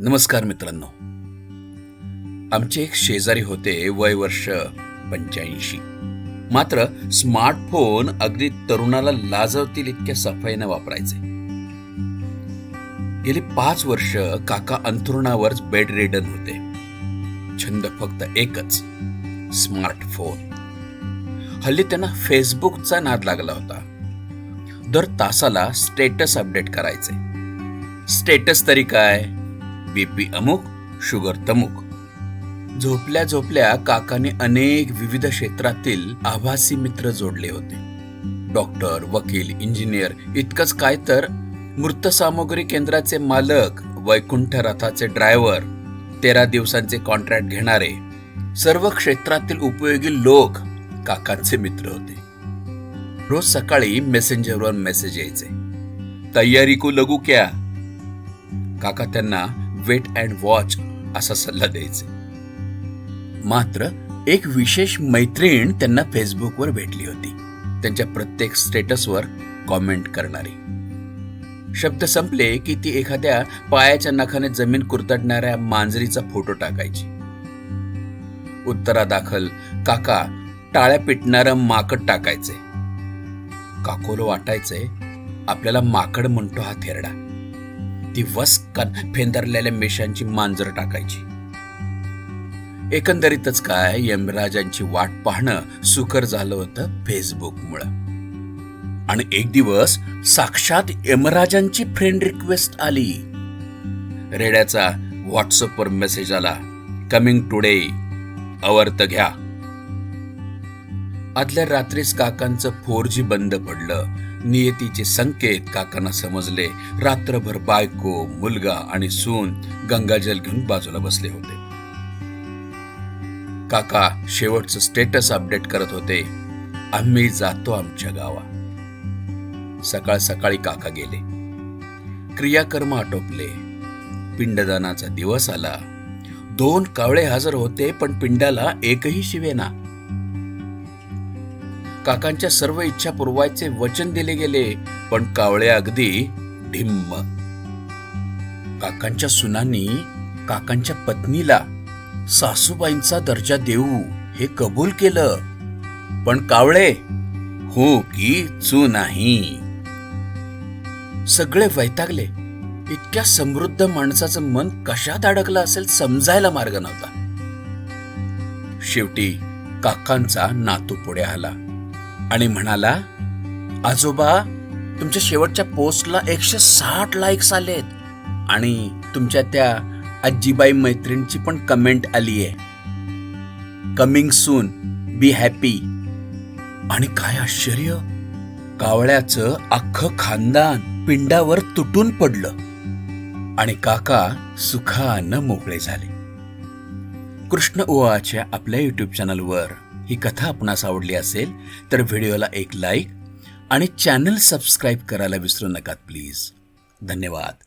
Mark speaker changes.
Speaker 1: नमस्कार मित्रांनो. आमचे एक शेजारी होते वय वर्ष पंच्याऐंशी. मात्र स्मार्टफोन अगदी तरुणाला लाजवतील इतक्या सफाईनं वापरायचे. गेली पाच वर्ष काका अंथरुणावर बेड रेडन होते. छंद फक्त एकच स्मार्टफोन. हल्ली त्यांना फेसबुकचा नाद लागला होता. दर तासाला स्टेटस अपडेट करायचे. स्टेटस तरी काय? बीपी अमुक शुगर तमुक. झोपल्या झोपल्या काकाने अनेक विविध क्षेत्रातील आभासी मित्र जोडले होते. डॉक्टर वकील इंजिनियर इतकंच काय तर मृत सामुग्री केंद्राचे मालक वैकुंठ रथाचे ड्रायव्हर तेरा दिवसांचे कॉन्ट्रॅक्ट घेणारे सर्व क्षेत्रातील उपयोगी लोक काकांचे मित्र होते. रोज सकाळी मेसेंजरवर मेसेज यायचे. तयारी को लगू क्या? काका त्यांना वेट अँड वॉच असा सल्ला द्यायचे. मात्र एक विशेष मैत्रीण त्यांना फेसबुकवर भेटली होती. त्यांच्या प्रत्येक स्टेटसवर कॉमेंट करणारी. शब्द संपले की ती एखाद्या पायाच्या नखाने जमीन कुरतडणाऱ्या मांजरीचा फोटो टाकायची. उत्तरादाखल काका टाळ्या पिटणारं माकड टाकायचे. काकोलो वाटायचे आपल्याला माकड म्हणतो हा थेरडा. ती वस्कन फेंदरलेल्या मेशांची मांजर टाकायची. एकंदरीतच काय यमराजांची वाट पाहणं सुकर झालं होतं फेसबुकमुळं. आणि एक दिवस साक्षात यमराजांची फ्रेंड रिक्वेस्ट आली. रेड्याचा व्हॉट्सअपवर मेसेज आला. कमिंग टुडे अवर्त घ्या. आदल्या रात्रीच काकांचं फोर जी बंद पडलं. नियतीचे संकेत काकांना समजले. रात्रभर बायको मुलगा आणि सून गंगाजल घेऊन बाजूला बसले होते. काका शेवटचं स्टेटस अपडेट करत होते. आम्ही जातो आमच्या गावा. सकाळ सकाळी काका गेले. क्रियाकर्म आटोपले. पिंडदानाचा दिवस आला. दोन कावळे हजर होते पण पिंडाला एकही शिवेना. काकांच्या सर्व इच्छा पुरवायचे वचन दिले गेले पण कावळे अगदी ढिम्म. काकांच्या सुनांनी काकांच्या पत्नीला सासूबाईंचा दर्जा देऊ हे कबूल केलं. पण कावळे हो की चू नाही. सगळे वैतागले. इतक्या समृद्ध माणसाचं मन कशात अडकलं असेल समजायला मार्ग नव्हता. शेवटी काकांचा नातू पुढे आला. आणि म्हणाला आजोबा तुमच्या शेवटच्या पोस्टला एकशे साठ लाईक्स आलेत आणि तुमच्या त्या आजीबाई मैत्रिणीची पण कमेंट आली आहे कमिंग सून बी हॅपी आणि काय आश्चर्य कावळ्याचं अख्खं खानदान पिंडावर तुटून पडलं आणि काका सुखानं मोकळे झाले. कृष्ण ओवाच्या आपल्या युट्यूब चॅनलवर ही कथा आपणास आवडली असेल तर व्हिडिओला एक लाईक आणि चॅनल सबस्क्राईब करायला विसरू नका प्लीज. धन्यवाद.